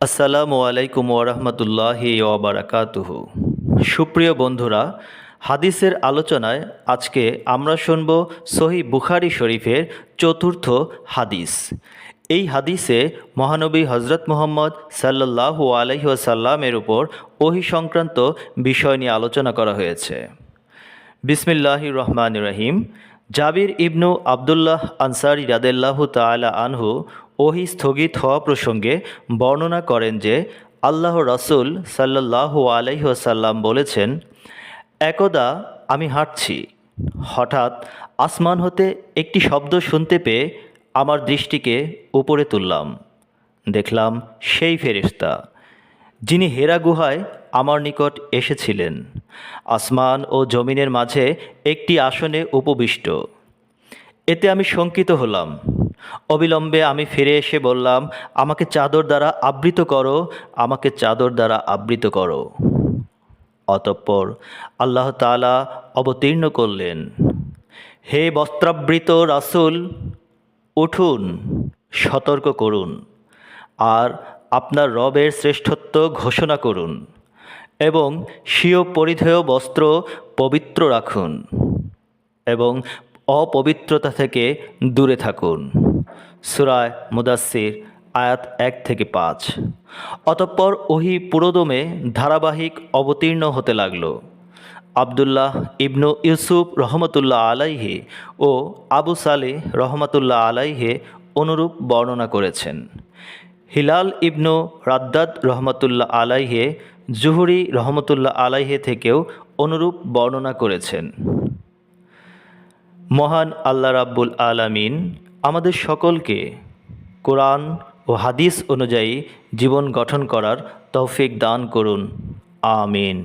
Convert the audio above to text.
আসসালামু আলাইকুম ওরহমতুল্লাহি ওবরাকাতুহু সুপ্রিয় বন্ধুরা, হাদিসের আলোচনায় আজকে আমরা শুনব সহি বুখারি শরীফের চতুর্থ হাদিস। এই হাদিসে মহানবী হজরত মোহাম্মদ সাল্লাহু আলহিহাসাল্লামের উপর ওহি সংক্রান্ত বিষয় নিয়ে আলোচনা করা হয়েছে। বিসমিল্লাহ রহমান রহিম। জাবির ইবনু আবদুল্লাহ আনসারি রাদেল্লাহু তালা আনহু ওহি স্থগিত হওয়া প্রসঙ্গে বর্ণনা করেন যে আল্লাহ রসুল সাল্লাহু আলহিহাসাল্লাম বলেছেন, একদা আমি হাঁটছি। হঠাৎ আসমান হতে একটি শব্দ শুনতে পেয়ে আমার দৃষ্টিকে উপরে তুললাম। দেখলাম সেই ফেরিস্তা যিনি হেরা গুহায় আমার নিকট এসেছিলেন। আসমান ও জমিনের মাঝে একটি আসনে উপবিষ্ট। এতে আমি শঙ্কিত হলাম। অবিলম্বে আমি ফিরে এসে বললাম, আমাকে চাদর দ্বারা আবৃত করো, আমাকে চাদর দ্বারা আবৃত করো। অতঃপর আল্লাহ তালা অবতীর্ণ করলেন, হে বস্ত্রাবৃত রাসুল, উঠুন, সতর্ক করুন, আর আপনার রবের শ্রেষ্ঠত্ব ঘোষণা করুন, এবং স্বীয় পরিধেয় বস্ত্র পবিত্র রাখুন, এবং অপবিত্রতা থেকে দূরে থাকুন। সুরায় মুদাসির আয়াত এক থেকে পাঁচ। অতঃপর ওহি পুরোদমে ধারাবাহিক অবতীর্ণ হতে লাগল। আবদুল্লাহ ইবনু ইউসুফ রহমতুল্লাহ আলাইহে ও আবু সালে রহমতুল্লাহ আলাইহে অনুরূপ বর্ণনা করেছেন। হিলাল ইবনু রাদ্দাদ রহমতুল্লাহ আলাইহে, জুহুরি রহমতুল্লাহ আলাইহে থেকেও অনুরূপ বর্ণনা করেছেন। মহান আল্লাহ রাব্বুল আলামিন আমাদের সকলকে কোরআন ও হাদিস অনুযায়ী জীবন গঠন করার তৌফিক দান করুন। আমিন।